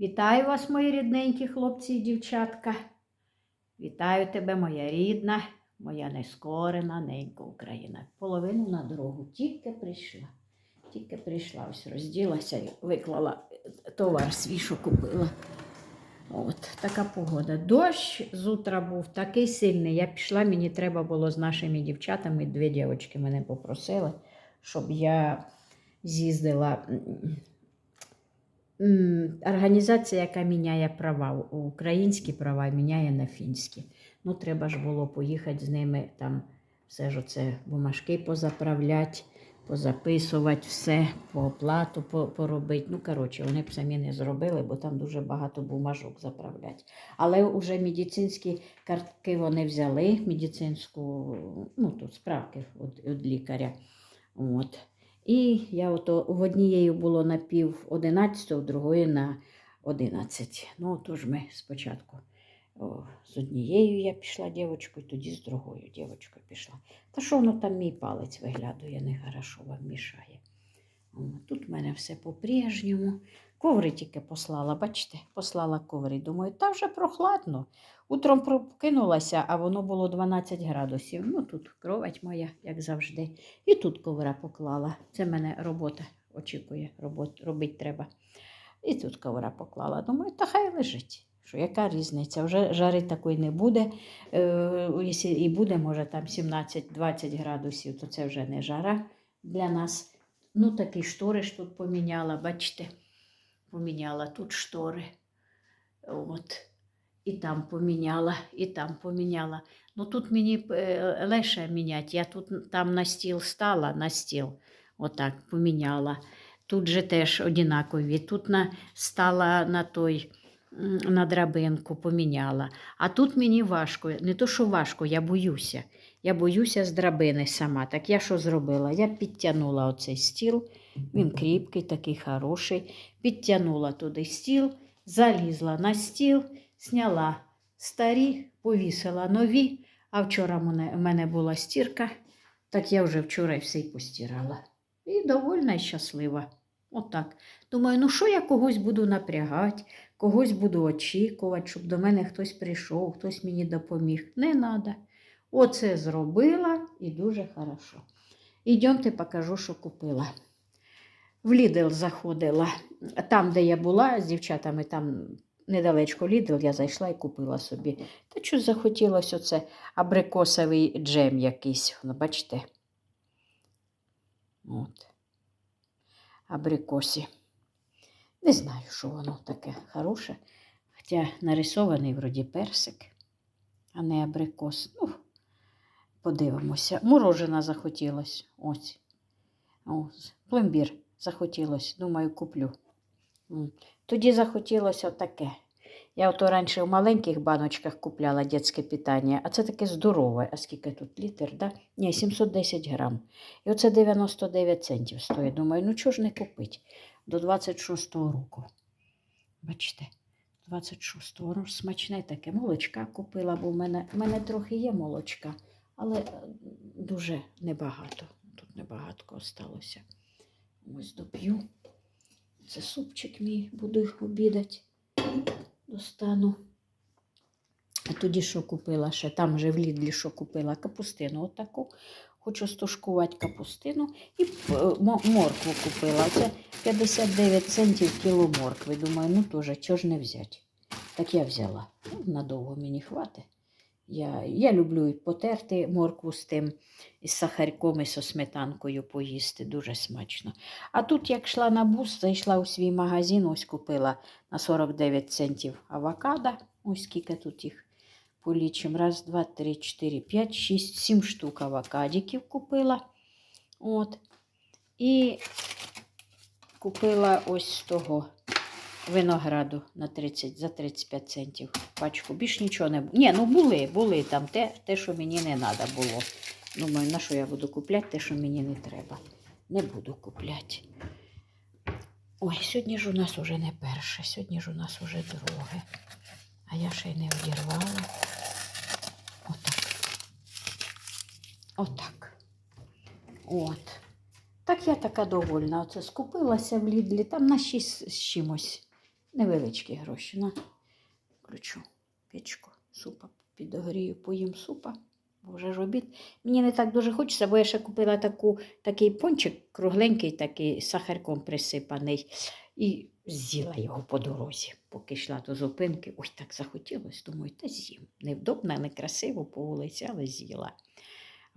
Вітаю вас, мої рідненькі хлопці і дівчатка. Вітаю тебе, моя рідна, моя нескорена ненька Україна. Половину на дорогу тільки прийшла. Тільки прийшла, ось розділася і виклала товар свій, що купила. От така погода. Дощ з утра був такий сильний. Я пішла, мені треба було з нашими дівчатами, дві дівчатки мене попросили, щоб я з'їздила. Організація, яка міняє права, українські права міняє на фінські. Ну, треба ж було поїхати з ними там все ж оце бумажки позаправляти, позаписувати все, по оплату поробити. Ну, коротше, вони б самі не зробили, бо там дуже багато бумажок заправляти. Але вже медицинські картки вони взяли, медицинську, ну, тут справки від, від лікаря. От. І я ото в однієї було на пів 11, в другої на 11. Ну, тож ми спочатку о, з однією я пішла дівчинкою, тоді з другою дівчинкою пішла. Та що воно там мій палець виглядує, нехорошо вам мішає. Тут в мене все по-прежньому. Коври тільки послала, бачите, послала коври. Думаю, та вже прохладно. Утром прокинулася, а воно було 12 градусів. Ну, тут кровать моя, як завжди. І тут ковра поклала. Це мене робота очікує, робот, робити треба. І тут ковра поклала. Думаю, та хай лежить. Що яка різниця? Вже жари такої не буде. Е, якщо і буде, може там 17-20 градусів, то це вже не жара для нас. Ну, такі штори ж тут поміняла, бачите, поміняла тут штори. От. І там поміняла, і там поміняла. Ну тут мені легше міняти. Я тут там на стіл стала, на стіл. Отак поміняла. Тут же теж однакові. Тут на, стала на той на драбинку, поміняла. А тут мені важко. Не то, що важко, я боюся. Я боюся з драбини сама. Так я що зробила? Я підтягнула оцей стіл. Він кріпкий, такий хороший. Підтягнула туди стіл, залізла на стіл, зняла старі, повісила нові. А вчора в мене була стірка, так я вже вчора все й постирала. І довольна і щаслива. Отак. Думаю, ну що я когось буду напрягати, когось буду очікувати, щоб до мене хтось прийшов, хтось мені допоміг. Не треба. Оце зробила і дуже хорошо. Ідемте покажу, що купила. В Лідл заходила. Там, де я була з дівчатами, там недалечко Лідл, я зайшла і купила собі. Та щось захотілося оце абрикосовий джем якийсь. Воно, бачите? От. Абрикосі. Не знаю, що воно таке хороше. Хоча нарисований вроді персик, а не абрикос. Ну, подивимося. Морожена захотілося. Ось. Ось. Пломбір захотілося. Думаю, куплю. Тоді захотілося таке. Я ото раніше в маленьких баночках купляла дитяче питання, а це таке здорове. А скільки тут літр? Да? Ні, 710 грам. І оце 99 центів стоїть. Думаю, ну чого ж не купити? До 26-го року. Бачите, 26-го року смачне таке. Молочка купила, бо в мене, в мене трохи є молочка, але е, дуже небагато. Тут небагато осталося. Ось доп'ю. Це супчик мій буду обідати. Достану. А тоді що купила ще? Там же в Лідлі що купила? Капустину отаку. Хочу стушкувати капустину і е, моркву купила. Це 59 центів кіло моркви. Думаю, ну теж, чого ж не взяти? Так я взяла. Ну, надовго мені хватить. Я, я люблю і потерти моркву з тим, із сахарком і со сметанкою поїсти. Дуже смачно. А тут, як йшла на бус, зайшла у свій магазин, ось купила на 49 центів авокадо. Ось скільки тут їх полічимо. Раз, два, три, чотири, п'ять, шість, сім штук авокадиків купила. От. І купила ось того винограду на 30, за 35 центів пачку. Більш нічого не було. Ні, ну були, були там те, те, що мені не треба було. Думаю, на що я буду купляти те, що мені не треба. Не буду купляти. Ой, сьогодні ж у нас уже не перше, сьогодні ж у нас уже друге. А я ще й не одірвала. Отак. Отак. От. Так я така довольна. Оце скупилася в Лідлі, там на 6 з чимось. Невеличкі гроші. На, включу печку, супа підогрію, поїм супа. Бо вже ж обід. Мені не так дуже хочеться, бо я ще купила таку, такий пончик, кругленький, такий сахарком присипаний. І з'їла його по дорозі, поки йшла до зупинки. Ой, так захотілося. Думаю, та з'їм. Невдобно, не красиво по вулиці, але з'їла.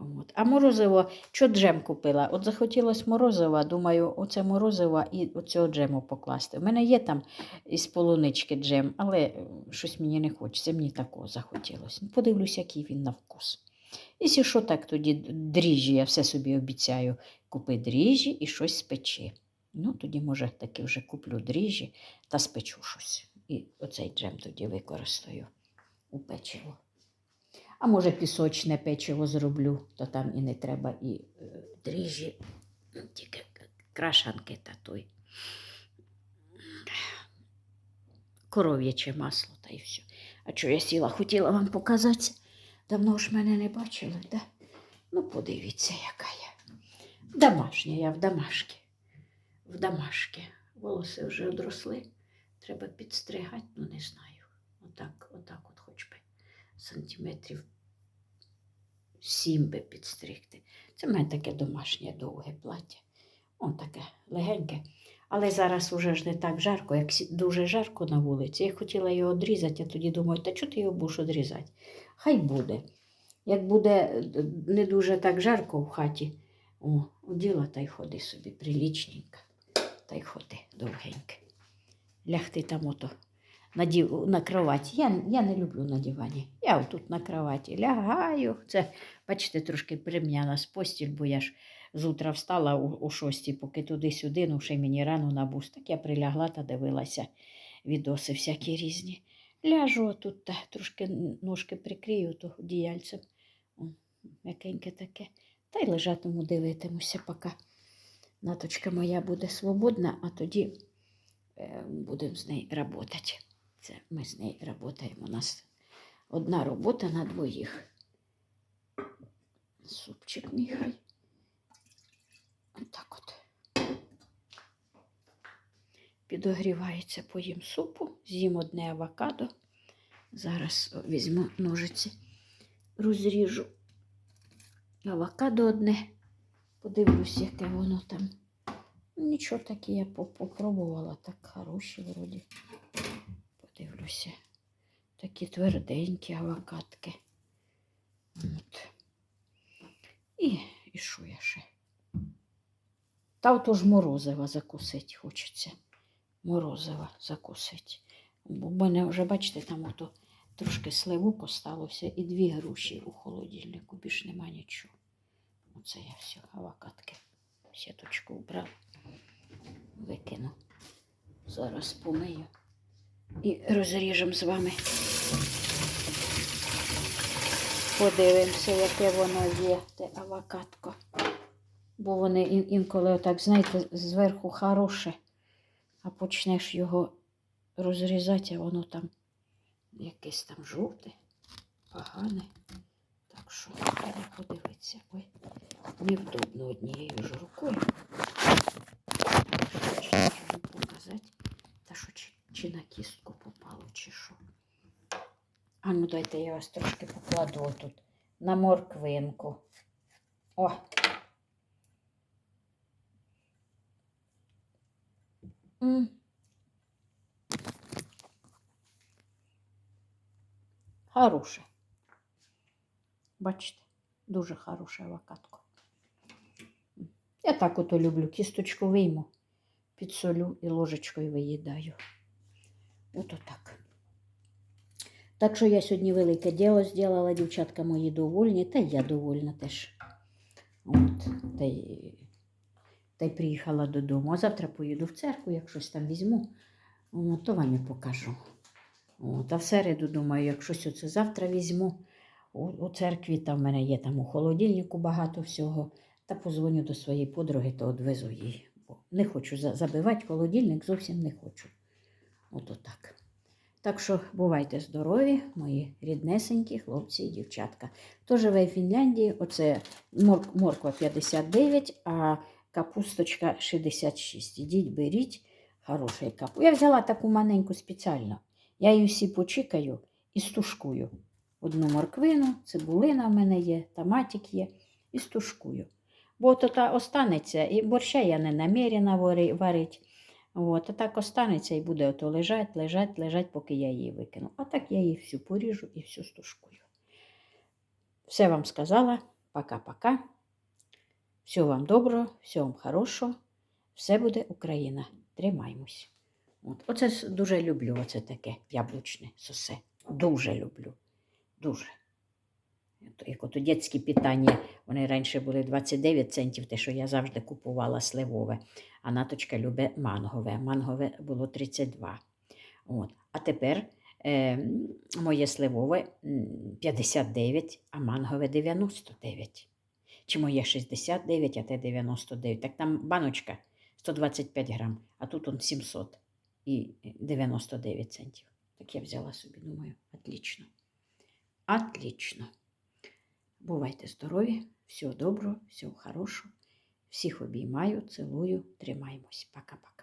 От. А морозиво, що джем купила? От захотілося морозива, думаю, оце морозиво і оцього джему покласти. У мене є там із полунички джем, але е, щось мені не хочеться, мені такого захотілося. Ну, Подивлюсь, який він на вкус. Якщо що, так тоді дріжджі, я все собі обіцяю, купи дріжджі і щось спечи. Ну, тоді, може, таки вже куплю дріжджі та спечу щось. І оцей джем тоді використаю у печиво. А може, пісочне печиво зроблю, то там і не треба і е, дріжджі, тільки крашанки та той. Коров'яче масло та й все. А що я сіла, хотіла вам показати. Давно ж мене не бачили, да? Ну, подивіться, яка я. Домашня я в домашки. В домашки. Волоси вже одросли. Треба підстригати, ну не знаю. Отак, отак сантиметрів сім би підстригти. Це в мене таке домашнє довге плаття. О, таке легеньке. Але зараз уже ж не так жарко, як дуже жарко на вулиці. Я хотіла його одрізати, а тоді думаю, та чого ти його будеш одрізати? Хай буде. Як буде е, не дуже так жарко в хаті, о, оділа та й ходи собі прилічненько, та й ходи довгенько. Лягти там ото на, дів... на кроваті. Я, я не люблю на дивані. Я отут на кроваті лягаю. Це, бачите, трошки прим'яна з постіль, бо я ж з утра встала у шостій, поки туди-сюди, ну ще мені рано на бус. Так я прилягла та дивилася відоси всякі різні. Ляжу тут та трошки ножки прикрию то одіяльцем. О, таке. Та й лежатиму, дивитимуся, поки наточка моя буде свободна, а тоді е, будемо з нею працювати. Це ми з нею працюємо. У нас одна робота на двоїх. Супчик мій хай. Отак от. Підогрівається, поїм супу, з'їм одне авокадо. Зараз візьму ножиці, розріжу авокадо одне. Подивлюсь, яке воно там. Нічого таке я попробувала, так хороші вроді. Подивлюся. Такі тверденькі авокадки. От. І, і що я ще? Та ото ж морозива закусити хочеться. Морозива закусити. Бо в мене вже, бачите, там ото трошки сливок осталося і дві груші у холодильнику. Більш нема нічого. Оце я все, авокадки. Сіточку вбрав, викину. Зараз помию і розріжемо з вами. Подивимося, яке воно є, те авокадко. Бо вони ін- інколи, отак, знаєте, зверху хороше, а почнеш його розрізати, а воно там якесь там жовте, погане. Так що треба подивитися. Ой, невдобно однією ж рукою. Хочу показати, та що чи, на кістку попало, чи що. А ну дайте я вас трошки покладу тут на морквинку. О! М. Хороше. Бачите, дуже хороше авокадко. Я так ото люблю. Кісточку вийму, підсолю і ложечкою виїдаю. Ото так. Так що я сьогодні велике діло зробила, дівчатка мої довольні, та я довольна теж. От, та й, та й приїхала додому. А завтра поїду в церкву, як щось там візьму, от, то вам і покажу. От, а в середу, думаю, як щось оце завтра візьму у, у церкві, там в мене є там у холодильнику багато всього. Та позвоню до своєї подруги, то одвезу їй. Не хочу забивати холодильник, зовсім не хочу. От отак. Так що бувайте здорові, мої ріднесенькі хлопці і дівчатка. Хто живе в Фінляндії, оце мор- морква 59, а капусточка 66. Ідіть, беріть. Хороший капу. Я взяла таку маленьку спеціально. Я її всі почикаю і стушкую. Одну морквину, цибулина в мене є, томатик є, і стушкую. Бо то та останеться, і борща я не намірена вари- варить. От, а так останеться і буде ото лежать, лежать, лежать, поки я її викину. А так я її всю поріжу і всю стушкую. Все вам сказала. Пока-пока. Всього вам доброго, всього вам хорошого. Все буде Україна. Тримаймось. От. Оце дуже люблю, оце таке яблучне сосе. Дуже люблю. Дуже. Як ото дитячі питання, вони раніше були 29 центів, те, що я завжди купувала сливове. А наточка любить мангове. Мангове було 32. От. А тепер е, моє сливове 59, а мангове 99. Чи моє 69, а те 99. Так там баночка 125 грам, а тут он 700 і 99 центів. Так я взяла собі, думаю, отлично. Отлично. Бувайте здорові, всього доброго, всього хорошого. Всіх обіймаю, цілую, тримаємось. Пока-пока.